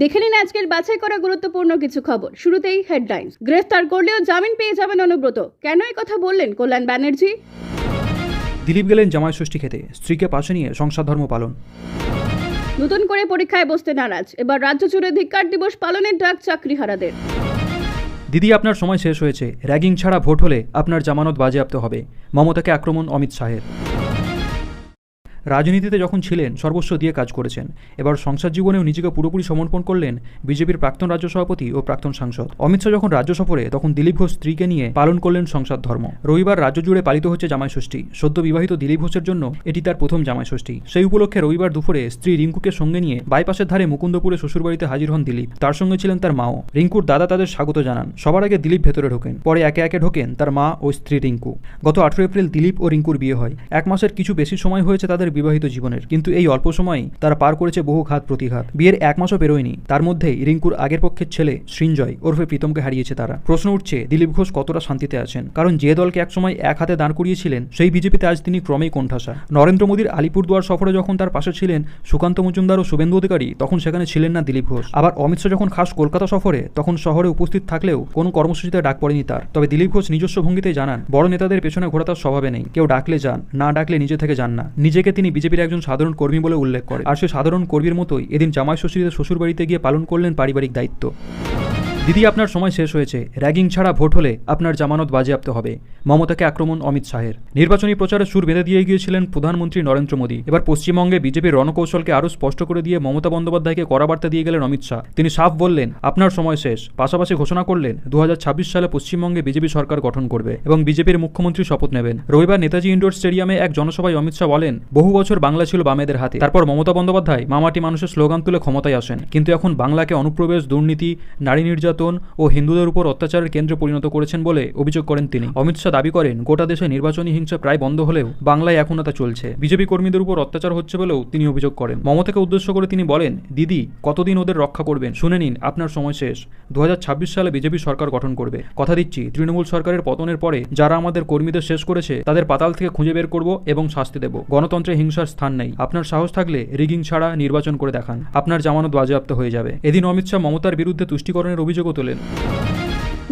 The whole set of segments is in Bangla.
দেখে নিন আজকের বাছাই করা গুরুত্বপূর্ণ কিছু খবর। শুরুতেই হেডলাইন্স গ্রেফতার করলেও জামিন পেয়ে যাবেন অনুব্রত। কেন এই কথা বললেন কল্যাণ ব্যানার্জি? দিলীপ গেলেন জামাই ষষ্ঠী খেতে। স্ত্রীকে পাশে নিয়ে সংসার ধর্ম পালন। নতুন করে পরীক্ষায় বসতে নারাজ। এবার রাজ্য জুড়ে ধিক্কার দিবস পালনের ডাক চাকরিহারাদের। দিদি আপনার সময় শেষ হয়েছে। র্যাগিং ছাড়া ভোট হলে আপনার জামানত বাজেয়াপ্ত হবে। মমতাকে আক্রমণ অমিত শাহের। রাজনীতিতে যখন ছিলেন, সর্বস্ব দিয়ে কাজ করেছেন। এবার সংসার জীবনেও নিজেকে পুরোপুরি সমর্পণ করলেন বিজেপির প্রাক্তন রাজ্য সভাপতি ও প্রাক্তন সাংসদ। অমিত শাহ যখন রাজ্য সফরে, তখন দিলীপ ঘোষ স্ত্রীকে নিয়ে পালন করলেন সংসার ধর্ম। রবিবার রাজ্য জুড়ে পালিত হচ্ছে জামাই ষষ্ঠী। সদ্য বিবাহিত দিলীপ ঘোষের জন্য এটি তার প্রথম জামাই ষষ্ঠী। সেই উপলক্ষে রবিবার দুপুরে স্ত্রী রিঙ্কুকে সঙ্গে নিয়ে বাইপাসের ধারে মুকুন্দপুরে শ্বশুরবাড়িতে হাজির হন দিলীপ। তার সঙ্গে ছিলেন তার মাও। রিঙ্কুর দাদা তাদের স্বাগত জানান। সবার আগে দিলীপ ভেতরে ঢোকেন। পরে একে একে ঢোকেন তার মা ও স্ত্রী রিঙ্কু। গত আঠেরো এপ্রিল দিলীপ ও রিঙ্কুর বিয়ে হয়। এক মাসের কিছু বেশি সময় হয়েছে তাদের বিবাহিত জীবনের। কিন্তু এই অল্প সময়ে তারা পার করেছে বহু ঘাত প্রতিঘাত। বিয়ের এক মাসও পেরোয়নি। তার মধ্যেই রিঙ্কুর আগের পক্ষের ছেলে সৃঞ্জয় ওরফে প্রীতমকে হারিয়েছে তারা। প্রশ্ন উঠছে, দিলীপ ঘোষ কতটা শান্তিতে আছেন? কারণ যে দলকে একসময় এক হাতে দাঁড় করিয়েছিলেন, সেই বিজেপিতে আজ তিনি ক্রমেই কোণঠাসা। নরেন্দ্র মোদীর আলিপুরদুয়ার সফরে যখন তার পাশে ছিলেন সুকান্ত মজুমদার ও শুভেন্দু অধিকারী, তখন সেখানে ছিলেন না দিলীপ ঘোষ। আবার অমিত শাহ যখন খাস কলকাতা সফরে, তখন শহরে উপস্থিত থাকলেও কোনো কর্মসূচিতে ডাক পড়েনি তার। তবে দিলীপ ঘোষ নিজস্ব ভঙ্গিতে জানান, বড় নেতাদের পেছনে ঘোরা তার স্বভাবে নেই। কেউ ডাকলে যান, না ডাকলে নিজে থেকে যান না। নিজেকে তিনি বিজেপির একজন সাধারণ কর্মী বলে উল্লেখ করে আর সে সাধারণ কর্মীর মতোই এদিন জামাই শ্বশুরীদের শ্বশুর বাড়িতে গিয়ে পালন করলেন পারিবারিক দায়িত্ব। দিদি, আপনার সময় শেষ হয়েছে। র্যাগিং ছাড়া ভোট হলে আপনার জামানত বাজেয়াপ্ত হবে। মমতাকে আক্রমণ অমিত শাহের। নির্বাচনী প্রচারে সুর বেঁধে দিয়ে গিয়েছিলেন প্রধানমন্ত্রী নরেন্দ্র মোদী। এবার পশ্চিমবঙ্গে বিজেপির রণকৌশলকে আরও স্পষ্ট করে দিয়ে মমতা বন্দ্যোপাধ্যায়কে কড়া বার্তা দিয়ে গেলেন অমিত শাহ। তিনি সাফ বললেন, আপনার সময় শেষ। পাশাপাশি ঘোষণা করলেন দু হাজার ছাব্বিশ সালে পশ্চিমবঙ্গে বিজেপি সরকার গঠন করবে এবং বিজেপির মুখ্যমন্ত্রী শপথ নেবেন। রবিবার নেতাজি ইন্ডোর স্টেডিয়ামে এক জনসভায় অমিত শাহ বলেন, বহু বছর বাংলা ছিল বামেদের হাতে। তারপর মমতা বন্দ্যোপাধ্যায় মামাটি মানুষের স্লোগান তুলে ক্ষমতায় আসেন। কিন্তু এখন বাংলাকে অনুপ্রবেশ, দুর্নীতি, নারী নির্যাতন ও হিন্দুদের উপর অত্যাচারের কেন্দ্রে পরিণত করেছেন বলে অভিযোগ করেন তিনি। অমিত শাহ দাবি করেন, গোটা দেশে নির্বাচনী হিংসা প্রায় বন্ধ হলেও বাংলায় এখনও তা চলছে। বিজেপি কর্মীদের উপর অত্যাচার হচ্ছে বলেও তিনি অভিযোগ করেন। মমতাকে উদ্দেশ্য করে তিনি বলেন, দিদি, কতদিন ওদের রক্ষা করবেন? শুনে নিন, আপনার সময় শেষ। দু হাজার ছাব্বিশ সালে বিজেপি সরকার গঠন করবে। কথা দিচ্ছি, তৃণমূল সরকারের পতনের পরে যারা আমাদের কর্মীদের শেষ করেছে, তাদের পাতাল থেকে খুঁজে বের করব এবং শাস্তি দেব। গণতন্ত্রে হিংসার স্থান নেই। আপনার সাহস থাকলে রিগিং ছাড়া নির্বাচন করে দেখান। আপনার জামানত বাজেয়াপ্ত হয়ে যাবে। এদিন অমিত শাহ মমতার বিরুদ্ধে তুষ্টিকরণের অভিযোগও তোলেন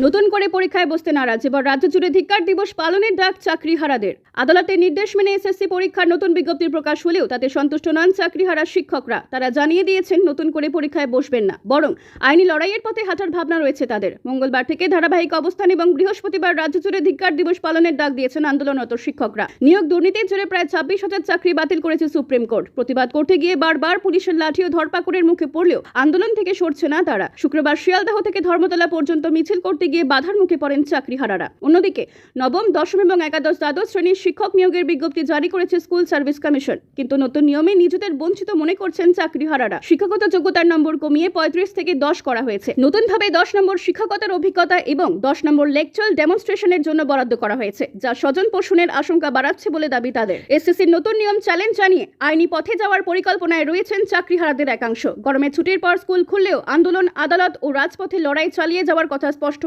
নতুন করে পরীক্ষায় বসতে নারাজ। এবার রাজ্য জুড়ে ধিক্কার দিবস পালনের ডাক চাকরিহারাদের। আদালতের নির্দেশ মেনে এসএসসি পরীক্ষার নতুন বিজ্ঞপ্তির প্রকাশ হলেও তাতে সন্তুষ্ট নন চাকরিহারা শিক্ষকরা। তারা জানিয়ে দিয়েছেন, নতুন করে পরীক্ষায় বসবেন না। বরং আইনি লড়াইয়ের পথে হাঁটার ভাবনা রয়েছে তাদের। মঙ্গলবার থেকে ধারাবাহিক অবস্থান এবং বৃহস্পতিবার রাজ্য জুড়ে ধিক্কার দিবস পালনের ডাক দিয়েছেন আন্দোলনরত শিক্ষকরা। নিয়োগ দুর্নীতির জেরে প্রায় ছাব্বিশ হাজার চাকরি বাতিল করেছে সুপ্রিম কোর্ট। প্রতিবাদ করতে গিয়ে বারবার পুলিশের লাঠি ও ধরপাকড়ের মুখে পড়লেও আন্দোলন থেকে সরছে না তারা। শুক্রবার শিয়ালদাহ থেকে ধর্মতলা পর্যন্ত মিছিল করতে গিয়ে বাধার মুখে পড়েন চাকরিহারারা। অন্যদিকে, নবম, দশম এবং একাদশ দ্বাদশ শ্রেণির শিক্ষক নিয়োগের বিজ্ঞপ্তি জারি করেছে স্কুল সার্ভিস কমিশন। কিন্তু নতুন নিয়মে নিজেদের বঞ্চিত মনে করছেন চাকরিহারারা। শিক্ষাগত যোগ্যতার নম্বর কমিয়ে পঁয়ত্রিশ থেকে দশ করা হয়েছে। নতুনভাবে দশ নম্বর শিক্ষকতার অভিজ্ঞতা এবং দশ নম্বর লেকচার ডেমনস্ট্রেশনের জন্য বরাদ্দ করা হয়েছে, যা স্বজন পোষণের আশঙ্কা বাড়াচ্ছে বলে দাবি তাদের। এসএসসির নতুন নিয়ম চ্যালেঞ্জ জানিয়ে আইনি পথে যাওয়ার পরিকল্পনায় রয়েছেন চাকরিহারাদের একাংশ। গরমে ছুটির পর স্কুল খুললেও আন্দোলন, আদালত ও রাজপথে লড়াই চালিয়ে যাওয়ার কথা স্পষ্ট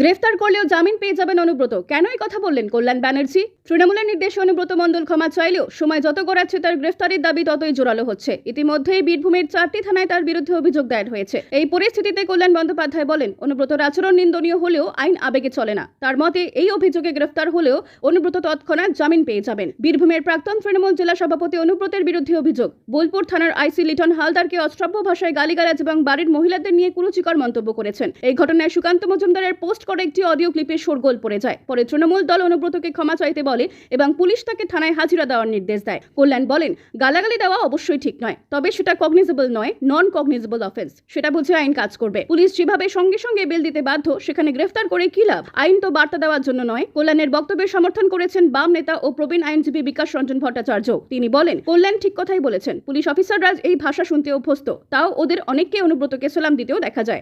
গ্রেফতার করলেও জামিন পেয়ে যাবেন অনুব্রত। কেন এই কথা বললেন কল্যাণ ব্যানার্জি? তৃণমূলের নির্দেশে অনুব্রত মণ্ডল ক্ষমা চাইলেও সময় যত গড়াচ্ছে তার গ্রেফতারের দাবি ততই জোরালো হচ্ছে। ইতিমধ্যেই বীরভূমের চারটি থানায় তার বিরুদ্ধে অভিযোগ দায়ের হয়েছে। এই পরিস্থিতিতে কল্যাণ বন্দ্যোপাধ্যায় বলেন অনুব্রতর আচরণ নিন্দনীয় হলেও আইন আবেগে চলে না। তার মতে, এই অভিযোগে গ্রেফতার হলেও অনুব্রত তৎক্ষণাৎ জামিন পেয়ে যাবেন। বীরভূমের প্রাক্তন তৃণমূল জেলা সভাপতি অনুব্রতের বিরুদ্ধে অভিযোগ। বোলপুর থানার আইসি লিটন হালদারকে অশ্রাব্য ভাষায় গালিগালাজ এবং বাড়ির মহিলাদের নিয়ে কুরুচিকর মন্তব্য করেছেন। এই ঘটনায় সুকান্ত মজুমদারের পোস্ট করে একটি অডিও ক্লিপে শোরগোল পড়ে যায়। পরে তৃণমূল দল অনুব্রতকে ক্ষমা চাইতে বলে এবং পুলিশ তাকে থানায় হাজিরা দেওয়ার নির্দেশ দেয়। কল্যাণ বলেন, গালাগালি দেওয়া অবশ্যই ঠিক নয়, তবে সেটা কগনিজেবল নয় নন কগনিজেবল অফেন্স সেটা বুঝে আইন কাজ করবে। পুলিশ যেভাবে সঙ্গে সঙ্গে বেল দিতে বাধ্য, সেখানে গ্রেফতার করে কি লাভ? আইন তো বার্তা দেওয়ার জন্য নয়। কল্যাণের বক্তব্যের সমর্থন করেছেন বাম নেতা ও প্রবীণ আইনজীবী বিকাশ রঞ্জন ভট্টাচার্য। তিনি বলেন, কল্যাণ ঠিক কথাই বলেছেন, পুলিশ অফিসাররা এই ভাষা শুনতে অভ্যস্ত, তাও ওদের অনেককে অনুব্রতকে সালাম দিতেও দেখা যায়।